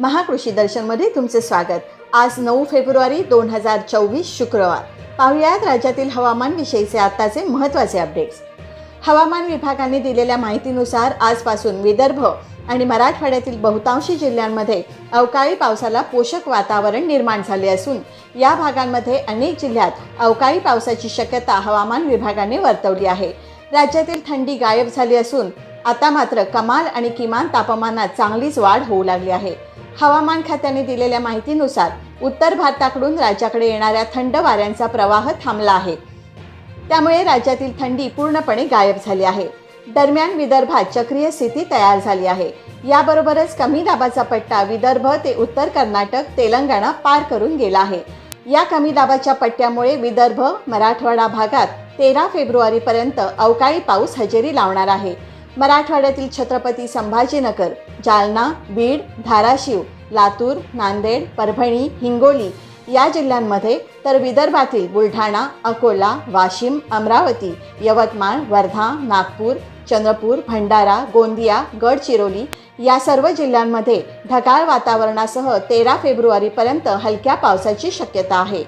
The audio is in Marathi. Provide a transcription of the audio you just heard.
महाकृषी दर्शनमध्ये तुमचे स्वागत. आज नऊ फेब्रुवारी दोन हजार चोवीस शुक्रवार. पाहुयात राज्यातील हवामान विषयीचे आत्ताचे महत्त्वाचे अपडेट्स हवामान विभागाने दिलेल्या माहितीनुसार आजपासून विदर्भ आणि मराठवाड्यातील बहुतांशी जिल्ह्यांमध्ये अवकाळी पावसाला पोषक वातावरण निर्माण झाले असून या भागांमध्ये अनेक जिल्ह्यात अवकाळी पावसाची शक्यता हवामान विभागाने वर्तवली आहे. राज्यातील थंडी गायब झाली असून आता मात्र कमाल आणि किमान तापमानात चांगलीच वाढ होऊ लागली आहे. हवामान खात्याने दिलेल्या माहितीनुसार उत्तर भारताकडून राज्याकडे येणाऱ्या थंड वाऱ्यांचा प्रवाह थांबला आहे. त्यामुळे राज्यातील थंडी पूर्णपणे गायब झाली आहे. दरम्यान विदर्भात चक्रीय स्थिती तयार झाली आहे. याबरोबरच कमी दाबाचा पट्टा विदर्भ ते उत्तर कर्नाटक तेलंगणा पार करून गेला आहे. या कमी दाबाच्या पट्ट्यामुळे विदर्भ मराठवाडा भागात तेरा फेब्रुवारीपर्यंत अवकाळी पाऊस हजेरी लावणार आहे. मराठवाड्यातील छत्रपती संभाजीनगर जालना बीड धाराशिव लातूर नांदेड परभणी हिंगोली या जिल्ह्यांमध्ये तर विदर्भातील बुलढाणा अकोला वाशिम अमरावती यवतमाळ वर्धा नागपूर चंद्रपूर भंडारा गोंदिया गडचिरोली या सर्व जिल्ह्यांमध्ये ढगाळ वातावरणासह तेरा फेब्रुवारीपर्यंत हलक्या पावसाची शक्यता आहे.